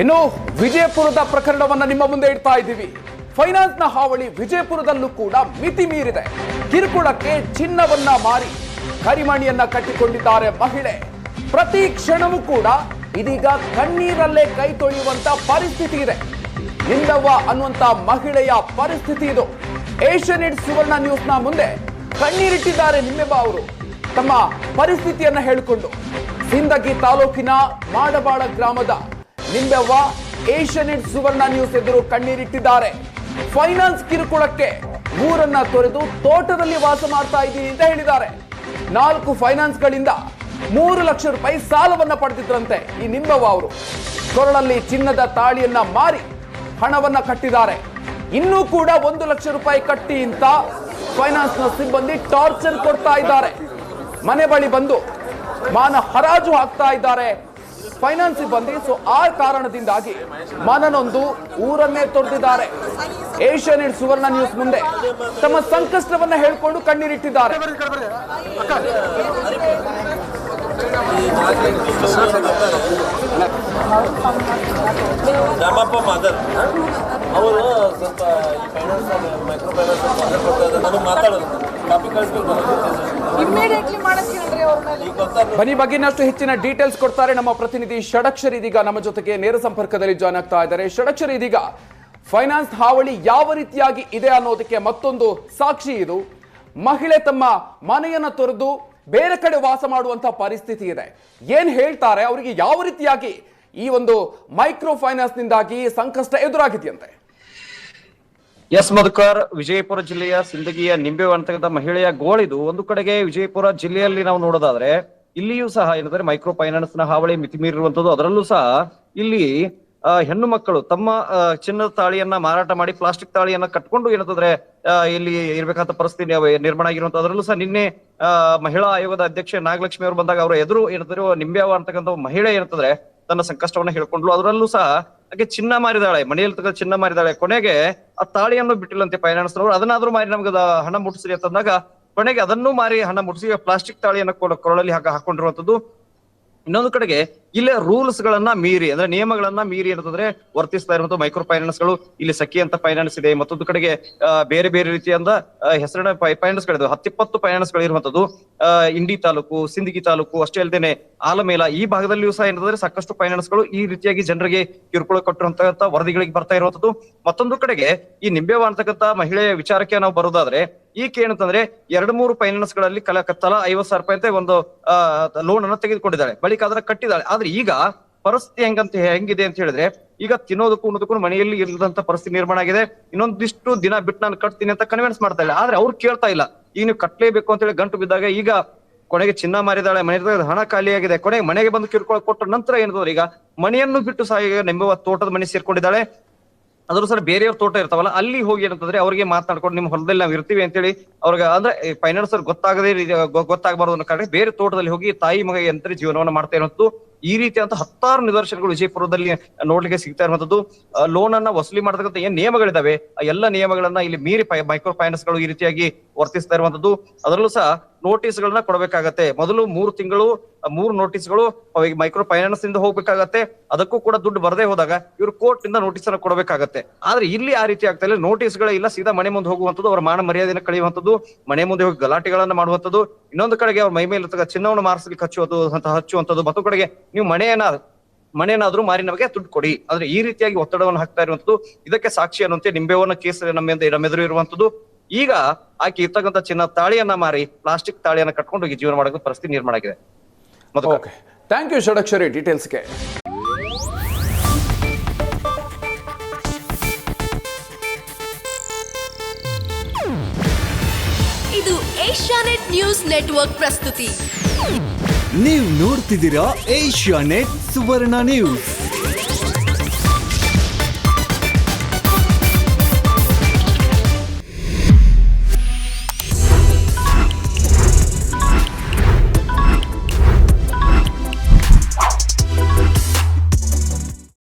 ಇನ್ನು ವಿಜಯಪುರದ ಪ್ರಕರಣವನ್ನ ನಿಮ್ಮ ಮುಂದೆ ಇಡ್ತಾ ಇದ್ದೀವಿ. ಫೈನಾನ್ಸ್ನ ಹಾವಳಿ ವಿಜಯಪುರದಲ್ಲೂ ಕೂಡ ಮಿತಿ ಮೀರಿದೆ. ಕಿರುಕುಳಕ್ಕೆ ಚಿನ್ನವನ್ನ ಮಾರಿ ಕರಿಮಣಿಯನ್ನ ಕಟ್ಟಿಕೊಂಡಿದ್ದಾರೆ ಮಹಿಳೆ. ಪ್ರತಿ ಕ್ಷಣವೂ ಕೂಡ ಇದೀಗ ಕಣ್ಣೀರಲ್ಲೇ ಕೈ ತೊಳೆಯುವಂತ ಪರಿಸ್ಥಿತಿ ಇದೆ. ನಿಂದವ್ವ ಅನ್ನುವಂತ ಮಹಿಳೆಯ ಪರಿಸ್ಥಿತಿ ಇದು. ಏಷ್ಯನೆಟ್ ಸುವರ್ಣ ನ್ಯೂಸ್ನ ಮುಂದೆ ಕಣ್ಣೀರಿಟ್ಟಿದ್ದಾರೆ ನಿಮ್ಮೆಬ್ಬ ಅವರು. ತಮ್ಮ ಪರಿಸ್ಥಿತಿಯನ್ನ ಹೇಳಿಕೊಂಡು. ಸಿಂದಗಿ ತಾಲೂಕಿನ ಮಾಡಬಾಳ ಗ್ರಾಮದ ನಿಂಬೆವ್ವ ಏಷ್ಯನೆಟ್ ಸುವರ್ಣ ನ್ಯೂಸ್ ಎದುರು ಕಣ್ಣೀರಿಟ್ಟಿದ್ದಾರೆ. ಫೈನಾನ್ಸ್ ಕಿರುಕುಳಕ್ಕೆ ಊರನ್ನ ತೊರೆದು ತೋಟದಲ್ಲಿ ವಾಸ ಮಾಡ್ತಾ ಇದ್ದೀನಿ ಅಂತ ಹೇಳಿದ್ದಾರೆ. ನಾಲ್ಕು ಫೈನಾನ್ಸ್ಗಳಿಂದ ಮೂರು ಲಕ್ಷ ರೂಪಾಯಿ ಸಾಲವನ್ನ ಪಡೆದಿದ್ರಂತೆ ಈ ನಿಂಬವ್ವ ಅವರು. ಕೊರಳಲ್ಲಿ ಚಿನ್ನದ ತಾಳಿಯನ್ನ ಮಾರಿ ಹಣವನ್ನ ಕಟ್ಟಿದ್ದಾರೆ. ಇನ್ನೂ ಕೂಡ ಒಂದು ಲಕ್ಷ ರೂಪಾಯಿ ಕಟ್ಟಿ ಅಂತ ಫೈನಾನ್ಸ್ನ ಸಿಬ್ಬಂದಿ ಟಾರ್ಚರ್ ಕೊಡ್ತಾ ಇದ್ದಾರೆ. ಮನೆ ಬಳಿ ಬಂದು ಮಾನ ಹರಾಜು ಹಾಕ್ತಾ ಇದ್ದಾರೆ. ಫೈನಾನ್ಸ್ ಸಿಬ್ಬಂದಿ ಸೊ ಆ ಕಾರಣದಿಂದಾಗಿ ಮನನೊಂದು ಊರನ್ನೇ ತೊರೆದಿದ್ದಾರೆ ಏಷ್ಯಾನೆಟ್ ಸುವರ್ಣ ನ್ಯೂಸ್ ಮುಂದೆ ತಮ್ಮ ಸಂಕಷ್ಟವನ್ನ ಹೇಳ್ಕೊಂಡು ಕಣ್ಣೀರಿಟ್ಟಿದ್ದಾರೆ. ರಾಮಪ್ಪ ಮದರ್ ಅವರು ಸ್ವಲ್ಪ ಈ ಫೈನಾನ್ಸ್ ಮೈಕ್ರೋ ಫೈನಾನ್ಸ್ ಕೊಡ್ತಾ ಇದ್ದಾರೆ. ನನಗೆ ಮಾತಾಡೋದು ಕಾಪಿ ಕಳಿಸ್ಬೇಕು ಇಮ್ಮಿಡಿಯೇಟ್ಲಿ ಮಾಡಕ್ ಹೇಳ್ರಿ ಅವ್ರ ಮೇಲೆ. ಬನ್ನಿ ಬಗ್ಗೆ ಇನ್ನಷ್ಟು ಹೆಚ್ಚಿನ ಡೀಟೇಲ್ಸ್ ಕೊಡ್ತಾರೆ ನಮ್ಮ ಪ್ರತಿನಿಧಿ ಷಡಕ್ಷರ್ ಇದೀಗ ನಮ್ಮ ಜೊತೆಗೆ ನೇರ ಸಂಪರ್ಕದಲ್ಲಿ ಜಾಯ್ನ್ ಆಗ್ತಾ ಇದ್ದಾರೆ. ಷಡಕ್ಷರ್ ಇದೀಗ ಫೈನಾನ್ಸ್ ಹಾವಳಿ ಯಾವ ರೀತಿಯಾಗಿ ಇದೆ ಅನ್ನೋದಕ್ಕೆ ಮತ್ತೊಂದು ಸಾಕ್ಷಿ ಇದು. ಮಹಿಳೆ ತಮ್ಮ ಮನೆಯನ್ನು ತೊರೆದು ಬೇರೆ ಕಡೆ ವಾಸ ಮಾಡುವಂತ ಪರಿಸ್ಥಿತಿ ಇದೆ. ಏನ್ ಹೇಳ್ತಾರೆ? ಅವರಿಗೆ ಯಾವ ರೀತಿಯಾಗಿ ಈ ಒಂದು ಮೈಕ್ರೋ ಫೈನಾನ್ಸ್ ನಿಂದಾಗಿ ಸಂಕಷ್ಟ ಎದುರಾಗಿದೆಯಂತೆ? ಎಸ್ ಮಧುಕರ್, ವಿಜಯಪುರ ಜಿಲ್ಲೆಯ ಸಿಂದಗಿಯ ನಿಂಬೆ ಅಂತಕ್ಕಂಥ ಮಹಿಳೆಯ ಗೋಳಿದು ಒಂದು ಕಡೆಗೆ ವಿಜಯಪುರ ಜಿಲ್ಲೆಯಲ್ಲಿ ನಾವು ನೋಡೋದಾದ್ರೆ ಇಲ್ಲಿಯೂ ಸಹ ಏನಂದ್ರೆ ಮೈಕ್ರೋ ಫೈನಾನ್ಸ್ನ ಹಾವಳಿ ಮಿತಿ ಮೀರಿರುವಂತದ್ದು ಅದರಲ್ಲೂ ಸಹ ಇಲ್ಲಿ ಹೆಣ್ಣು ಮಕ್ಕಳು ತಮ್ಮ ಚಿನ್ನದ ತಾಳಿಯನ್ನ ಮಾರಾಟ ಮಾಡಿ, ಪ್ಲಾಸ್ಟಿಕ್ ತಾಳಿಯನ್ನ ಕಟ್ಕೊಂಡು ಏನಂತಂದ್ರೆ ಇಲ್ಲಿ ಇರಬೇಕಂತ ಪರಿಸ್ಥಿತಿ ನಿರ್ಮಾಣ ಆಗಿರುವಂತ ಅದರಲ್ಲೂ ಸಹ ನಿನ್ನೆ ಮಹಿಳಾ ಆಯೋಗದ ಅಧ್ಯಕ್ಷೆ ನಾಗಲಕ್ಷ್ಮಿ ಅವರು ಬಂದಾಗ ಅವರ ಎದುರು ಏನಂತಾರೆ ನಿಂಬ್ಯಾವ ಅಂತಕ್ಕಂಥ ಮಹಿಳೆ ಏನಂತಂದ್ರೆ ತನ್ನ ಸಂಕಷ್ಟವನ್ನ ಹೇಳ್ಕೊಂಡ್ಲು ಅದರಲ್ಲೂ ಸಹ ಹಾಗೆ ಚಿನ್ನ ಮಾರಿದಾಳೆ, ಮನೆಯಲ್ಲಿ ಚಿನ್ನ ಮಾರಿದಾಳೆ. ಕೊನೆಗೆ ಆ ತಾಳಿಯನ್ನು ಬಿಟ್ಟಿಲ್ಲಂತೆ ಫೈನಾನ್ಸ್ ನವರು ಅದನ್ನಾದ್ರೂ ಮಾರಿ ನಮ್ಗೆ ಹಣ ಮುಟ್ಟಿಸ್ರಿ ಅಂತಂದಾಗ ಕೊನೆಗೆ ಅದನ್ನು ಮಾರಿ ಹಣ ಮುಟ್ಟಿಸಿ ಪ್ಲಾಸ್ಟಿಕ್ ತಾಳಿಯನ್ನು ಕೊರಳಲ್ಲಿ ಹಾಕ, ಹಾಕೊಂಡಿರುವಂತದ್ದು. ಇನ್ನೊಂದು ಕಡೆಗೆ ಇಲ್ಲೇ ರೂಲ್ಸ್ ಗಳನ್ನ ಮೀರಿ, ಅಂದ್ರೆ ನಿಯಮಗಳನ್ನ ಮೀರಿ ಅಂತಂದ್ರೆ ವರ್ತಿಸ್ತಾ ಇರುವಂತಹ ಮೈಕ್ರೋ ಫೈನಾನ್ಸ್ಗಳು, ಇಲ್ಲಿ ಸಖಿ ಅಂತ ಫೈನಾನ್ಸ್ ಇದೆ, ಮತ್ತೊಂದು ಕಡೆಗೆ ಬೇರೆ ಬೇರೆ ರೀತಿಯಿಂದ ಹೆಸರಿನ ಫೈನಾನ್ಸ್ ಗಳಿದೆ ಹತ್ತಿಪ್ಪತ್ತು ಫೈನಾನ್ಸ್ಗಳು ಇರುವಂತದ್ದು. ಇಂಡಿ ತಾಲೂಕು, ಸಿಂದಗಿ ತಾಲೂಕು, ಅಷ್ಟೇ ಅಲ್ಲದೆ ಆಲಮೇಲ, ಈ ಭಾಗದಲ್ಲಿಯೂ ಸಹ ಏನಂತಂದ್ರೆ ಸಾಕಷ್ಟು ಫೈನಾನ್ಸ್ಗಳು ಈ ರೀತಿಯಾಗಿ ಜನರಿಗೆ ಕಿರುಕುಳ ಕೊಟ್ಟಿರುವಂತಹ ವರದಿಗಳಿಗೆ ಬರ್ತಾ ಇರುವಂತದ್ದು. ಮತ್ತೊಂದು ಕಡೆಗೆ, ಈ ನಿಂಬೆವ ಅಂತಕ್ಕಂಥ ಮಹಿಳೆಯ ವಿಚಾರಕ್ಕೆ ನಾವು ಬರೋದಾದ್ರೆ ಈಕೆ ಏನಂತಂದ್ರೆ ಎರಡು ಮೂರು ಫೈನಾನ್ಸ್ಗಳಲ್ಲಿ ಕಲ ತಲಾ ಐವತ್ ಸಾವಿರ ರೂಪಾಯಿ ಅಂತ ಒಂದು ಲೋನ್ ಅನ್ನ ತೆಗೆದುಕೊಂಡಿದ್ದಾಳೆ. ಬಳಿಕ ಅದನ್ನ ಕಟ್ಟಿದ್ದಾಳೆ. ಆದ್ರೆ ಈಗ ಪರಿಸ್ಥಿತಿ ಹೆಂಗಂತ ಹೆಂಗಿದೆ ಅಂತ ಹೇಳಿದ್ರೆ, ಈಗ ತಿನ್ನೋದಕ್ಕೂ ಉಣ್ಣೋದಕ್ಕೂ ಮನೆಯಲ್ಲಿ ಇಲ್ಲದಂತ ಪರಿಸ್ಥಿತಿ ನಿರ್ಮಾಣ ಆಗಿದೆ. ಇನ್ನೊಂದಿಷ್ಟು ದಿನ ಬಿಟ್ಟು ನಾನು ಕಟ್ತೀನಿ ಅಂತ ಕನ್ವಿನ್ಸ್ ಮಾಡ್ತಾ ಇಲ್ಲ. ಆದ್ರೆ ಅವ್ರು ಕೇಳ್ತಾ ಇಲ್ಲ. ಈಗ ನೀವು ಕಟ್ಲೇಬೇಕು ಅಂತ ಹೇಳಿ ಗಂಟು ಬಿದ್ದಾಗ ಈಗ ಕೊನೆಗೆ ಚಿನ್ನ ಮಾರಿದಾಳೆ, ಮನೆ ಹಣ ಖಾಲಿಯಾಗಿದೆ ಕೊನೆಗೆ ಮನೆಗೆ ಬಂದು ಕಿರ್ಕೊಳ ಕೊಟ್ಟ ನಂತರ ಏನಂದ್ರೆ ಈಗ ಮನೆಯನ್ನು ಬಿಟ್ಟು ಸಹ ನೆಂಬುವ ತೋಟದ ಮನೆ ಸೇರ್ಕೊಂಡಿದ್ದಾಳೆ. ಅದ್ರ ಸರ್ ಬೇರೆಯವ್ರ ತೋಟ ಇರ್ತಾವಲ್ಲ, ಅಲ್ಲಿ ಹೋಗಿ ಏನಂತಂದ್ರೆ ಅವ್ರಿಗೆ ಮಾತನಾಡ್ಕೊಂಡು ನಿಮ್ಮ ಹೊಲದಲ್ಲಿ ನಾವು ಇರ್ತೀವಿ ಅಂತೇಳಿ ಅವ್ರಿಗೆ ಅಂದ್ರೆ ಫೈನಾನ್ಸರ್ ಗೊತ್ತಾಗದೇ ಗೊತ್ತಾಗಬಾರ್ದು ಅನ್ನೋ ಕಾರಣ ಬೇರೆ ತೋಟದಲ್ಲಿ ಹೋಗಿ ತಾಯಿ ಮಗ ಯಂತ್ರ ಜೀವನವನ್ನ ಮಾಡ್ತಾ ಇರುವಂತದ್ದು. ಈ ರೀತಿಯಂತ ಹತ್ತಾರು ನಿದರ್ಶನಗಳು ವಿಜಯಪುರದಲ್ಲಿ ನೋಡ್ಲಿಕ್ಕೆ ಸಿಗ್ತಾ ಇರುವಂತದ್ದು. ಲೋನ್ ಅನ್ನ ವಸೂಲಿ ಮಾಡತಕ್ಕಂಥ ಏನ್ ನಿಯಮಗಳಿದಾವೆ? ಆ ಎಲ್ಲ ನಿಯಮಗಳನ್ನ ಇಲ್ಲಿ ಮೀರಿ ಮೈಕ್ರೋ ಫೈನಾನ್ಸ್ಗಳು ಈ ರೀತಿಯಾಗಿ ವರ್ತಿಸ್ತಾ ಇರುವಂತದ್ದು ಅದರಲ್ಲೂ ಸಹ ನೋಟಿಸ್ ಗಳನ್ನ ಕೊಡಬೇಕಾಗತ್ತೆ. ಮೊದಲು ಮೂರು ತಿಂಗಳು ಮೂರು ಮೂರು ನೋಟಿಸ್ಗಳು ಮೈಕ್ರೋ ಫೈನಾನ್ಸ್ ಇಂದ ಹೋಗ್ಬೇಕಾಗತ್ತೆ. ಅದಕ್ಕೂ ಕೂಡ ದುಡ್ಡು ಬರದೇ ಹೋದಾಗ ಇವರು ಕೋರ್ಟ್ ಇಂದ ನೋಟಿಸ್ ಅನ್ನ ಕೊಡಬೇಕಾಗತ್ತೆ. ಆದ್ರೆ ಇಲ್ಲಿ ಆ ರೀತಿ ಆಗ್ತಾ ಇಲ್ಲ. ನೋಟಿಸ್ ಇಲ್ಲ. ಸೀದಾ ಮನೆ ಮುಂದೆ ಹೋಗುವಂತದ್ದು ಅವರ ಮಾನ ಮರ್ಯಾದೆನ ಕಳೆಯುವಂತದ್ದು ಮನೆ ಮುಂದೆ ಹೋಗಿ ಗಲಾಟೆಗಳನ್ನ ಮಾಡುವಂತದ್ದು ಇನ್ನೊಂದು ಕಡೆಗೆ ಅವ್ರ ಮೈ ಮೇಲೆ ಚಿನ್ನವನ್ನು ಮಾರಿಸಲಿಕ್ಕೆ ಹಚ್ಚುವುದು ಅಂತ ಹಚ್ಚುವಂತದ್ದು ಮತ್ತೊಂದು ಕಡೆಗೆ ನೀವು ಮನೆಯನ್ನ, ಮನೆಯನ್ನಾದ್ರೂ ಮಾರಿ ನಮಗೆ ದುಡ್ಡು ಕೊಡಿ. ಆದ್ರೆ ಈ ರೀತಿಯಾಗಿ ಒತ್ತಡವನ್ನು ಹಾಕ್ತಾ ಇರುವಂತದ್ದು ಇದಕ್ಕೆ ಸಾಕ್ಷಿ ಅನ್ನುವಂತೆ ನಿಂಬೆವನ್ನ ಕೇಸ್ ನಮ್ಮ ನಮ್ಮೆದುರು ಇರುವಂತದ್ದು ಈಗ ಆಕೆ ಇರ್ತಕ್ಕಂಥ ಚಿನ್ನ ತಾಳಿಯನ್ನ ಮಾರಿ ಪ್ಲಾಸ್ಟಿಕ್ ತಾಳಿಯನ್ನ ಕಟ್ಕೊಂಡು ಹೋಗಿ ಜೀವನ ಮಾಡೋ ಪರಿಸ್ಥಿತಿ ನಿರ್ಮಾಣ ಓಕೆ. Thank you Shadakshari. ಡೀಟೇಲ್ಸ್ಗೆ ಇದು ಏಷ್ಯಾನೆಟ್ ನ್ಯೂಸ್ ನೆಟ್ವರ್ಕ್ ಪ್ರಸ್ತುತಿ. ನೀವು ನೋಡ್ತಿದ್ದೀರಾ ಏಷ್ಯಾ ನೆಟ್ ಸುವರ್ಣ ನ್ಯೂಸ್.